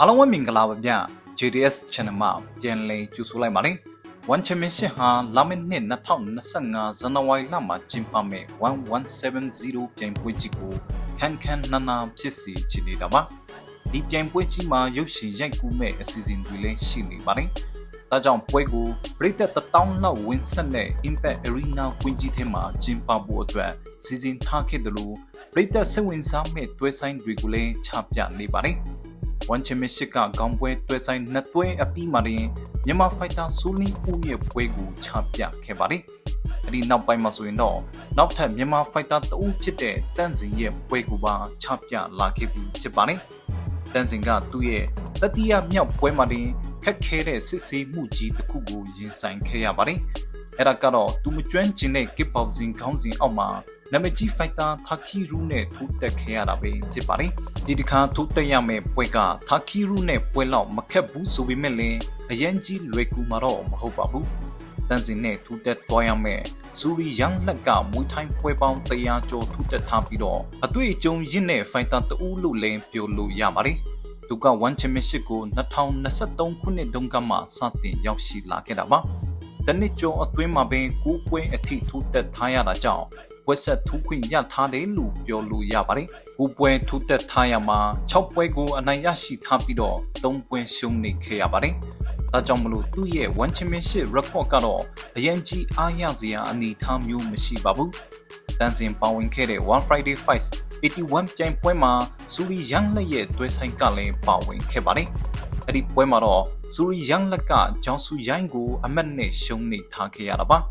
အားလုံးပဲမင်္ဂလာပါဗျ JDS Channel မှာပြန်လည်ကြိုဆိုလိုက်ပါတယ် One Championship ဟာလာမယ့်နှစ်2025ဇန်နဝါရီလမှာကျင်းပမယ့်1170ပြိုင်ပွဲကြီးကိုခန်းခန်းနာနာဖြစ်စီချင်နေတာပါဒီပြိုင်ပွဲကြီးမှာရုပ်ရှင်ရိုက်ကူးမဲ့အစီအစဉ်တွေလည်းရှိနေပါတယ်ဒါကြောင့်ပွဲကိုပြည်သက်1000လောက်ဝင်ဆက်တဲ့ Impact Arena ကွင်းကြီးထဲမှာကျင်းပဖို့အတွက်စီစဉ်ထားခဲ့တယ်လို့ပြည်သက်စိတ်ဝင်စားမဲ့တွဲဆိုင်တွေကိုလည်းချပြနေပါတယ်။ One Championship ကခေါင်းပွဲတွဲဆိုင်နှစ်တွဲအပြီးမှာတင်မြန်မာဖိုက်တာဆူလီပူရဲ့ပွဲကိုချပြခဲ့ပါတယ်။အဲဒီနောက်ပိုင်းမှာဆိုရင်တော့နောက်ထပ်မြန်မာဖိုက်တာတဦးဖြစ်တဲ့တန့်စင်ရဲ့ပွဲကိုပါချပြလာခဲ့ပြီးဖြစ်ပါတယ်။တန့်စင်ကသူ့ရဲ့တတိယမြောက်ပွဲမှာတင်ခက်ခဲတဲ့စစ်ဆေးမှုကြီးတစ်ခုကိုရင်ဆိုင်ခဲ့ရပါတယ်။အဲ့ဒါကတော့သူမကျွမ်းကျင်တဲ့ကစ်ပေါစင်ခေါင်းစဉ်အောက်မှာ နာမည်ကြီးဖိုက်တာထာကီရူနဲ့ထိုးတက်ခဲ့ရတာပဲဖြစ်ပါတယ်ဒီတစ်ခါထိုးတက်ရမယ့်ပွဲကထာကီရူနဲ့ပွဲလောက်မခက်ဘူးဆိုပေမဲ့လည်းအရင်ကြီးလွယ်ကူမှာတော့မဟုတ်ပါဘူးတန်စင်နဲ့ထိုးတက်သွားရမယ့်စူရီယန်လက်ကမွေးထိုင်းပွဲပေါင်း100ကျော်ထိုးတက်ထားပြီးတော့အတွေ့အကြုံရင့်တဲ့ဖိုက်တာတူးလို့လည်းပြောလို့ရပါတယ်သူက1 championship ကို2023ခုနှစ်တုန်းကမှစတင်ရောက်ရှိလာခဲ့တာပါတနစ်ကျော်အတွင်းမှာပင်ကိုးပွဲအထိထိုးတက်ထားရတာကြောင့် ပွဲဆက်ထူးခွင့်ရထားတယ်လို့ပြောလို့ရပါတယ်။ကိုပွဲထူးတက်ထားရမှာ6ပွဲကိုအနိုင်ရရှိထားပြီးတော့3ပွဲရှုံးနေခဲ့ရပါတယ်။ဒါကြောင့်မလို့သူ့ရဲ့ One Championship record ကတော့အရင်ကြီးအားရစရာအနေအထားမျိုးမရှိပါဘူး။တန်စင်ပါဝင်ခဲ့တဲ့ One Friday Fights 81ပြိုင်ပွဲမှာစူရီယန်လက်ရဲ့တွဲဆိုင်ကလည်းပါဝင်ခဲ့ပါတယ်။အဲ့ဒီပွဲမှာတော့စူရီယန်လက်ကဂျောင်ဆူရိုင်းကိုအမတ်နဲ့ရှုံးနေထားခဲ့ရတာပါ။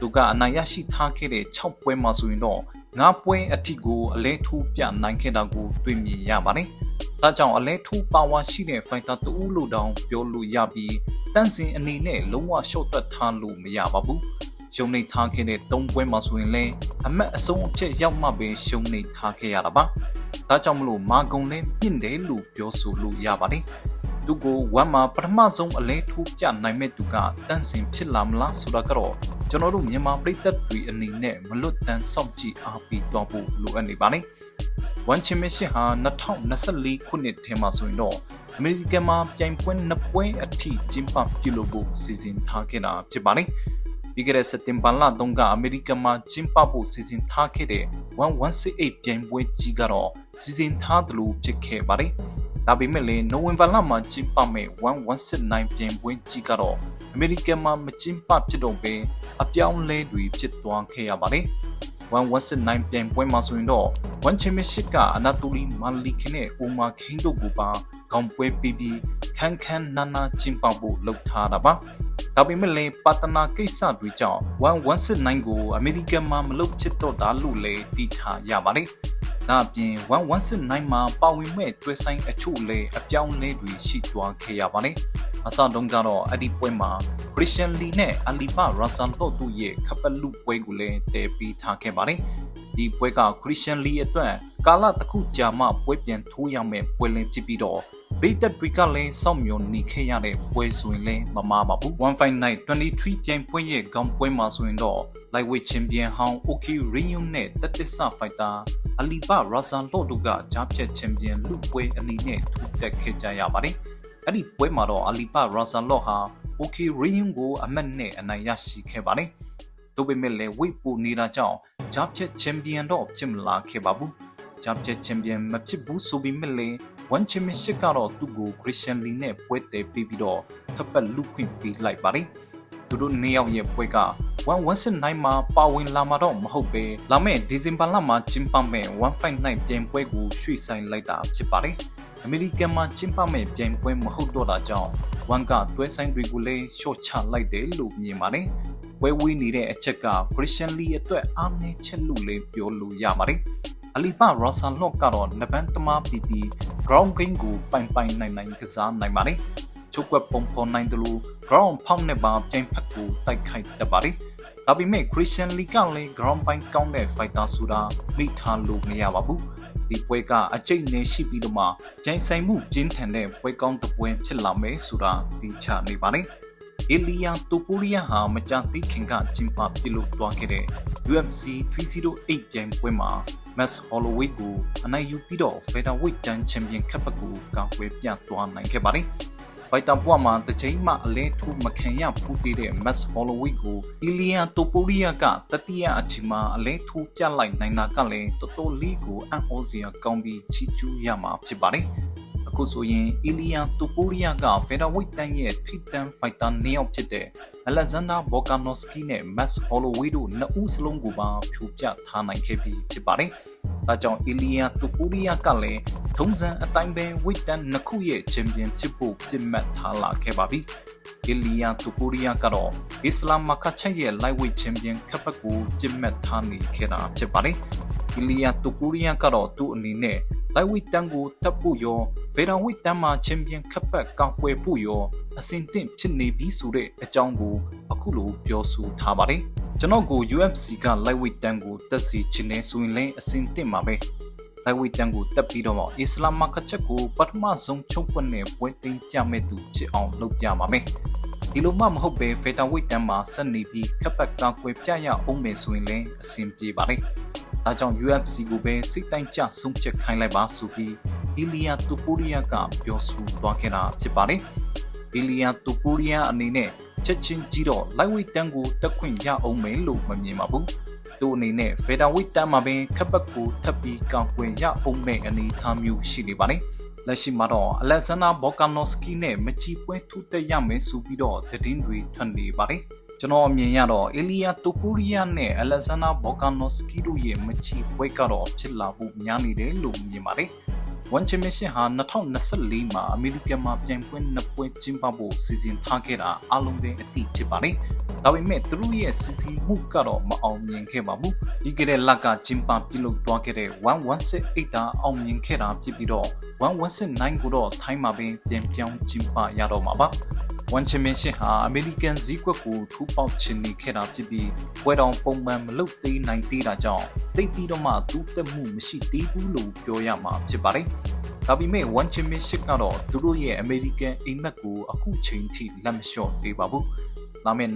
သူကအနိုင်ရရှိထားခဲ့တဲ့6ပွဲမှာဆိုရင်တော့9ပွဲအထိကိုအလဲထူးပြနိုင်ခဲ့တာကိုတွေ့မြင်ရပါတယ်။ဒါကြောင့်အလဲထူးပါဝါရှိတဲ့ဖိုက်တာတူလို့တောင်ပြောလို့ရပြီးတန့်စင်အနေနဲ့လုံးဝရှော့တက်ထားလို့မရပါဘူး။ရှုံးနေထားခဲ့တဲ့3ပွဲမှာဆိုရင်လည်းအမတ်အစုံအဖြစ်ရောက်မှပဲရှုံးနေထားခဲ့ရတာပါ။ဒါကြောင့်မလို့မာကုံလည်းမြင့်တယ်လို့ပြောဆိုလို့ရပါတယ်။သူကိုဝမ်မှာပထမဆုံးအလဲထိုးပြနိုင်မဲ့သူကတန့်စင်ဖြစ်လာမလားဆိုတာကတော့ ကျွန်တော်တို့မြန်မာပြည်သက်တွေအနေနဲ့မလွတ်တမ်းစောင့်ကြည့်အားပေးသွားဖို့လိုအပ်နေပါတယ်။ One Championship ဟာ2024ခုနှစ်ထဲမှာဆိုရင်တော့အမေရိကန်မှာပြိုင်ပွဲနှစ်ပွဲအထိကျင်းပပြုလုပ်ဖို့စီစဉ်ထားခဲ့တာဖြစ်ပါတယ်။ပြီးခဲ့တဲ့စက်တင်ဘာလတုန်းကအမေရိကန်မှာကျင်းပဖို့စီစဉ်ထားခဲ့တဲ့1168ပြိုင်ပွဲကြီးကတော့စီစဉ်ထားသလိုဖြစ်ခဲ့ပါတယ်။ ဒါပေမဲ့လည်းနိုဝင်ဘာလမှာကျင်းပမယ့်1169ပြင်ပွဲကြီးကတော့အမေရိကန်မှာမကျင်းပဖြစ်တော့ဘဲအပြောင်းလဲတွေဖြစ်သွားခဲ့ရပါတယ်1169ပြင်ပွဲမှာဆိုရင်တော့1 championship ကအနာတိုလီမာလီခနဲ့အိုမာခင်းတို့ကိုပါခေါင်းပွဲပြီးပြီးခန်းခန်းနာနာကျင်းပဖို့လုပ်ထားတာပါဒါပေမဲ့လည်းပါတနာကိစ္စတွေကြောင့်1169ကိုအမေရိကန်မှာမလုပ်ဖြစ်တော့တာလို့လည်းသိထားရပါတယ် ဒါအပြင်1169မှာပါဝင်မဲ့တွဲဆိုင်အချို့လည်းအပြောင်းလဲတွေရှိသွားခဲ့ရပါတယ်။အစတုန်းကတော့အဲ့ဒီပွဲမှာ Christian Lee နဲ့ Aliba Rasan တို့တို့ရဲ့ခပလူပွဲကိုလည်းတည်ပြီးထားခဲ့ပါတယ်။ဒီပွဲက Christian Lee အတွက်ကာလတစ်ခုကြာမှပွဲပြန်ထိုးရမယ့်ပွဲလင်းဖြစ်ပြီးတော့ဗိတ်တက်တွေကလည်းစောင့်မျှော်နေခဲ့ရတဲ့ပွဲဆိုရင်လည်းမမားပါဘူး1 fight night 23ပြိုင်ပွဲရဲ့ခေါင်းပွဲမှာဆိုရင်တော့ lightweight champion ဟောင်း OK Rinyu နဲ့တက်တဆ fighter အလီဘရာဇန်လော့တို့ကကြားဖြတ်ချန်ပီယံလူပွဲအနေနဲ့ထူတက်ခဲ့ကြရပါတယ်။အဲ့ဒီပွဲမှာတော့အလီဘရာဇန်လော့ဟာ OK Ring ကိုအမတ်နဲ့အနိုင်ရရှိခဲ့ပါတယ်။ဒါပေမဲ့လည်းဝိတ်ပူနေတာကြောင့်ကြားဖြတ်ချန်ပီယံတော့ဖြစ်မလာခဲ့ပါဘူး။ကြားဖြတ်ချန်ပီယံမဖြစ်ဘူးဆိုပေမဲ့လည်း One Championship ကတော့သူ့ကို Christian Lee နဲ့ပွဲတည်ပြီးပြီးတော့ခပ်ပတ်လူခွင့်ပေးလိုက်ပါတယ်။ သူတို့နှစ်ယောက်ရဲ့ပွဲက119မှာပါဝင်လာမှာတော့မဟုတ်ပဲလာမယ့်ဒီဇင်ဘာလမှာကျင်းပမယ့်159ပြိုင်ပွဲကိုရွှေ့ဆိုင်းလိုက်တာဖြစ်ပါတယ်။အမေရိကန်မှာကျင်းပမယ့်ပြိုင်ပွဲမဟုတ်တော့တာကြောင့်ဝန်ကတွဲဆိုင်တွေကိုလည်းရှော့ချလိုက်တယ်လို့မြင်ပါတယ်။ပွဲဝေးနေတဲ့အချက်က Christian Lee အတွက်အားနည်းချက်လို့လည်းပြောလို့ရပါတယ်။အလီပါရောဆန်လော့ကတော့နဘန်တမပီပီ ground game ကိုပိုင်ပိုင်နိုင်နိုင်ကစားနိုင်ပါတယ်။ ချုပ်ကွက်ပုံဖော်နိုင်တယ်လို့ ground ဖောက်နဲ့ပါပြိုင်ဖက်ကိုတိုက်ခိုက်တတ်ပါတယ်။ဒါပေမဲ့ Christian Lee ကလည်း ground ပိုင်းကောင်းတဲ့ fighter ဆိုတာမိထားလို့မရပါဘူးဒီပွဲကအကျိတ်နေရှိပြီးတော့မှကြိုင်ဆိုင်မှုပြင်းထန်တဲ့ပွဲကောင်းတစ်ပွဲဖြစ်လာမယ်ဆိုတာသိချနေပါတယ်။အီလီယာတိုပူရီယာဟာမကြာသေးခင်ကကျင်းပပြုလုပ်သွားခဲ့တဲ့ UFC 308ပြိုင်ပွဲမှာ Max Holloway ကိုအနိုင်ယူပြီးတော့ Featherweight တန်းချန်ပီယံခပ်ပတ်ကိုကာကွယ်ပြသွားနိုင်ခဲ့ပါတယ်။ ဖိုက်တာဘွားမှာတစ်ချိန်မှအလဲထူမခံရဖူးသေးတဲ့ Max Holloway ကို Ilya Topuria ကတတိယအချိန်မှာအလဲထူပြလိုက်နိုင်တာကလည်းတော်တော်လေးကိုအံ့ဩစရာကောင်းပြီးချီးကျူးရမှာဖြစ်ပါတယ်။အခုဆိုရင်အီလီယာတူပိုရီယာကဖက်ဒဝိတ်တန်ရဲ့ထိတန်ဖိုက်တာနှစ်ယောက်ဖြစ်တဲ့အလက်ဇန်ဒါဘော်ကာနိုစကီနဲ့မတ်ဟော်လိုဝေးတို့နှစ်ဦးစလုံးကိုပါဖြိုပြထားနိုင်ခဲ့ပြီးဖြစ်ပါတယ်။ ဒါကြောင့်အီလီယာတူပိုရီယာကလည်းထုံးစံအတိုင်းပဲဝိတ်တန်နှစ်ခုရဲ့ချန်ပီယံဖြစ်ဖို့ပြတ်မှတ်ထားလာခဲ့ပါပြီ။အီလီယာတူပိုရီယာကတော့အစ္စလာမ်မကချက်ရဲ့ lightweight champion ခပ်ပတ်ကိုပြတ်မှတ်ထားနေခဲ့တာဖြစ်ပါတယ်။အီလီယာတူပိုရီယာကတော့သူ့အနေနဲ့လိုက်ဝီတန်ကိုတပ်ဖို့ရောဗေဒန်ဝီတန်မှာချန်ပီယံခပ်ပတ်ကောက်ပွဲဖို့ရောအဆင်သင့်ဖြစ်နေပြီဆိုတဲ့အကြောင်းကိုအခုလိုပြောဆိုထားပါတယ် ကျွန်တော်ကို UFC က lightweight တန်ကိုတက်စီချင်နေဆိုရင်လည်းအဆင်သင့်ပါပဲ lightweight တန်ကိုတက်ပြီးတော့အစ္စလာမ်မကချက်ကိုပထမဆုံးချုပ်ပွက်နဲ့ပွဲသိမ်းကြမဲ့သူဖြစ်အောင်လုပ်ပြပါမယ်ဒီလိုမှမဟုတ်ပဲ featherweight တန်မှာဆက်နေပြီးခပ်ပတ်ကောက်ပွဲပြရအောင်မယ်ဆိုရင်လည်းအဆင်ပြေပါလေဒါကြောင့် UFC ကိုပဲစိတ်တိုင်းကျဆုံးဖြတ်ခိုင်းလိုက်ပါဆိုပြီးအီလီယာတူပူရီယာကပြောဆိုသွားခဲ့တာဖြစ်ပါတယ်။အီလီယာတူပူရီယာအနေနဲ့ ချက်ချင်းကြီးတော့ lightweight တန်းကိုတက်ခွင့်ရအောင်မယ်လို့မမြင်ပါဘူး။သူ့အနေနဲ့ featherweight တန်းမှာပင်ခပ်ပတ်ကိုထပ်ပြီးကောင်းခွင့်ရအောင်မယ့်အနေအထားမျိုးရှိနေပါတယ်။လက်ရှိမှာတော့အလက်ဇန်နာဘော်ကာနိုစကီနဲ့မချီပွဲထူးတက်ရမယ်ဆိုပြီးတော့သတင်းတွေထွက်နေပါတယ်။ကျွန်တော်အမြင်ရတော့အီလီယာတိုပူရီယာနဲ့အလက်ဆန်နာဘော်ကာနိုစကီတို့ရဲ့မချီပွဲကတော့ဖြစ်လာဖို့များနေတယ်လို့မြင်ပါတယ်။ One Championship ဟာ2024မှာအမေရိကန်မှာပြိုင်ပွဲနှစ်ပွဲကျင်းပဖို့စီစဉ်ထားခဲ့တာအလုံးပဲအတိဖြစ်ပါတယ်။ဒါပေမဲ့သူတို့ရဲ့စီစဉ်မှုကတော့မအောင်မြင်ခဲ့ပါဘူး။ဒီကနေ့လက်ကကျင်းပပြုလုပ်သွားခဲ့တဲ့1168တာအောင်မြင်ခဲ့တာဖြစ်ပြီးတော့1169ကိုတော့ထိုင်းမှာပင်ပြန်ပြောင်းကျင်းပရတော့မှာပါ။ One Championship ဟာအမေရိကန်ဈေးကွက်ကိုထူပေါက်ချင်နေခဲ့တာဖြစ်ပြီးပွဲတော်ပုံမှန်မလုပ်သေးနိုင်သေးတာကြောင့်တိတ်ပြီးတော့မှသူ့တက်မှုမရှိသေးဘူးလို့ပြောရမှာဖြစ်ပါတယ်။ဒါပေမဲ့ One Championship ကတော့သူတို့ရဲ့ American အိမ်မက်ကိုအခုချိန်ထိလက်မလျှော့သေးပါဘူး။ လာမယ့်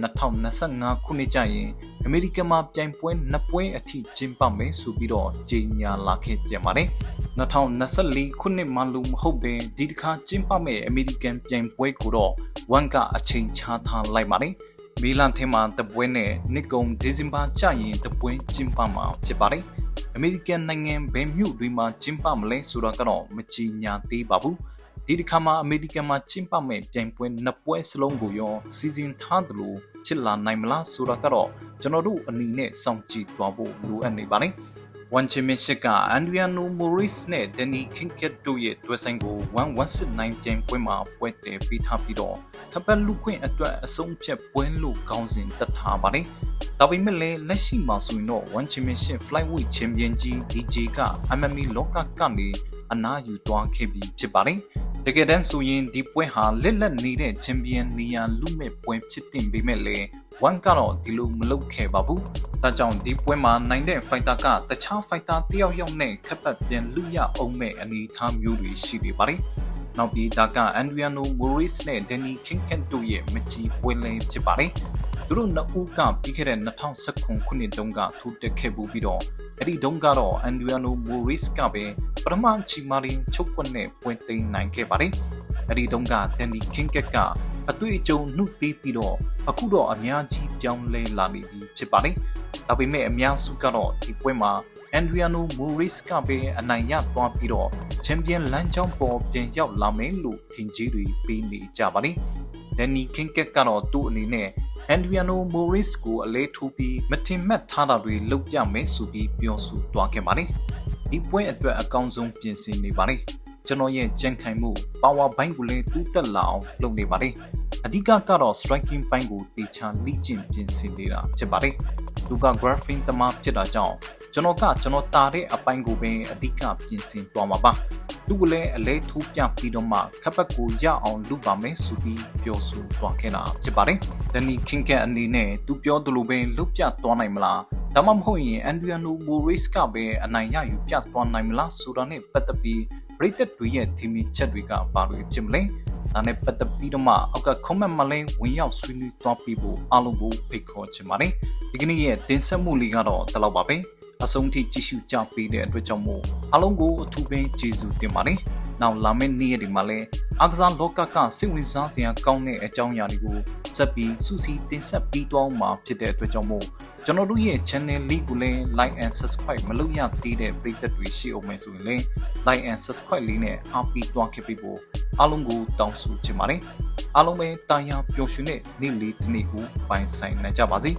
2025ခုနှစ်ကျရင်အမေရိကန်မှာပြိုင်ပွဲနှစ်ပွဲအထိကျင်းပမယ်ဆိုပြီးတော့ကြေညာလာခဲ့ပြန်ပါတယ်။2024ခုနှစ်မှလို့မဟုတ်ပင်ဒီတစ်ခါကျင်းပမဲ့အမေရိကန်ပြိုင်ပွဲကိုတော့ဝန်ကအချိန်ချထားလိုက်ပါတယ်မီလန်ထဲမှာတပွဲနဲ့နှစ်ကုန်ဒီဇင်ဘာကျရင်တပွဲကျင်းပမှာဖြစ်ပါတယ်အမေရိကန်နိုင်ငံဘယ်မြို့တွေမှာကျင်းပမလဲဆိုတာကတော့မကြီးညာသေးပါဘူး ဒီတစ်ခါမှာအမေရိကန်မှာကျင်းပမဲ့ပြိုင်ပွဲနှစ်ပွဲစလုံးကိုရောစီစဉ်ထားတယ်လို့ဖြစ်လာနိုင်မလားဆိုတာကတော့ကျွန်တော်တို့အနေနဲ့စောင့်ကြည့်သွားဖို့လိုအပ်နေပါတယ်။ One Championship က Andriano Moris နဲ့ Danny Kincaid တို့ရဲ့တွဲဆိုင်ကို1169ပြိုင်ပွဲမှာပွဲတည်ပေးထားပြီးတော့ကပတ်လူခွင့်အတွက်အဆုံးဖြတ်ပွဲလို့ခေါင်းစဉ်တက်ထားပါတယ်။ဒါပေမဲ့လည်းလက်ရှိမှာဆိုရင်တော့ One Championship Flyweight Champion ကြီး DJ က MMA လောကကနေ အနားယူသွားခဲ့ပြီးဖြစ်ပါတယ်။တကယ်တမ်းဆိုရင်ဒီပွဲဟာလက်လက်နေတဲ့ Champion နေရာလူမဲ့ပွဲဖြစ်တင်ပေမဲ့လည်းဝမ်ကတော့ဒီလိုမလုပ်ခဲ့ပါဘူး။ဒါကြောင့်ဒီပွဲမှာနိုင်တဲ့ဖိုက်တာကတခြားဖိုက်တာတယောက်ယောက်နဲ့ခက်ပတ်ပြန်လူရအောင်မဲ့အနေအထားမျိုးတွေရှိနေပါတယ်။နောက်ပြီးဒါကအန်ဒရီယာနိုမိုရီစ်နဲ့ဒန်နီကင်ကန်တို့ရဲ့မကြီးပွဲလင်းဖြစ်ပါတယ်။သူတို့နှစ်ဦးကပြီးခဲ့တဲ့2019ခုနှစ်တုန်းကထူတက်ခဲ့မှုပြီးတော့ အဲ့ဒီတုန်းကတော့အန်ဒရီယာနိုမိုရီစ်ကပဲပထမချီမာရင်ချုပ်ကွက်နဲ့ပွဲသိမ်းနိုင်ခဲ့ပါတယ်။အဲ့ဒီတုန်းကဒန်နီကင်ကက်ကအတွေ့အကြုံနှုတ်သေးပြီးတော့အခုတော့အများကြီးပြောင်းလဲလာနေပြီဖြစ်ပါတယ်။ဒါပေမဲ့အများစုကတော့ဒီပွဲမှာ Andriano Moris ကပဲအနိုင်ရသွားပြီးတော့ချန်ပီယံလမ်းကြောင်းပေါ်ပြန်ရောက်လာမယ်လို့ထင်ကြီးတွေပေးနေကြပါတယ်။ Danny Kincaid ကတော့သူ့အနေနဲ့ Andriano Moris ကိုအလဲထိုးပြီးမထင်မှတ်ထားတာတွေလုပ်ပြမယ်ဆိုပြီးပြောဆိုသွားခဲ့ပါတယ်။ဒီပွဲအတွက်အကောင်းဆုံးပြင်ဆင်နေပါတယ်။ကျွန်တော်ရဲ့ကြံ့ခိုင်မှု power bank ကိုလည်းတူးတက်လာအောင်လုပ်နေပါတယ်အဓိကကတော့ striking ပိုင်းကိုတေချာလိကျင့်ပြင်ဆင်နေတာဖြစ်ပါတယ်သူက graphing တမဖြစ်တာကြောင့်ကျွန်တော်ကကျွန်တော်တာတဲ့အပိုင်းကိုပဲအဓိကပြင်ဆင်သွားမှာပါ သူကလည်းအလဲထူးပြပြီးတော့မှခပ်ပတ်ကိုရအောင်လုပ်ပါမယ်ဆိုပြီးပြောဆိုသွားခဲ့တာဖြစ်ပါတယ်ဒန်နီကင်ကန်အနေနဲ့သူပြောသလိုပဲလုပ်ပြသွားနိုင်မလားဒါမှမဟုတ်ရင်အန်ဒရီယာနိုမိုရိစ်ကပဲအနိုင်ရယူပြသွားနိုင်မလားဆိုတာနဲ့ပတ်သက်ပြီးရိတ်သက်တွေရဲ့ထင်မြင်ချက်တွေကဘာတွေဖြစ်မလဲဒါနဲ့ပတ်သက်ပြီးတော့မှအောက်က comment မှာလည်းဝင်ရောက်ဆွေးနွေးသွားပြီးဖို့အားလုံးကိုဖိတ်ခေါ်ချင်ပါတယ်ဒီကနေ့ရဲ့တင်ဆက်မှုလေးကတော့ဒီလောက်ပါပဲ အဆုံးထိကြည့်ရှုကြပေးတဲ့အတွက်ကြောင့်မို့အားလုံးကိုအထူးပဲကျေးဇူးတင်ပါတယ်။နောက်လာမယ့်နေ့ရက်တွေမှာလည်းအားကစားလောကကစိတ်ဝင်စားစရာကောင်းတဲ့အကြောင်းအရာတွေကိုစက်ပြီးစူးစီးတင်ဆက်ပြီးတော့မှာဖြစ်တဲ့အတွက်ကြောင့်မို့ကျွန်တော်တို့ရဲ့ channel လေးကိုလည်း like and subscribe မလုပ်ရသေးတဲ့ပရိသတ်တွေရှိအောင်မယ်ဆိုရင်လည်း like and subscribe လေးနဲ့အားပေးသွားခဲ့ပေးဖို့အားလုံးကိုတောင်းဆိုချင်ပါတယ်အားလုံးပဲတာယာပျော်ရွှင်တဲ့နေ့လေးတစ်နေ့ကိုပိုင်ဆိုင်နိုင်ကြပါစေ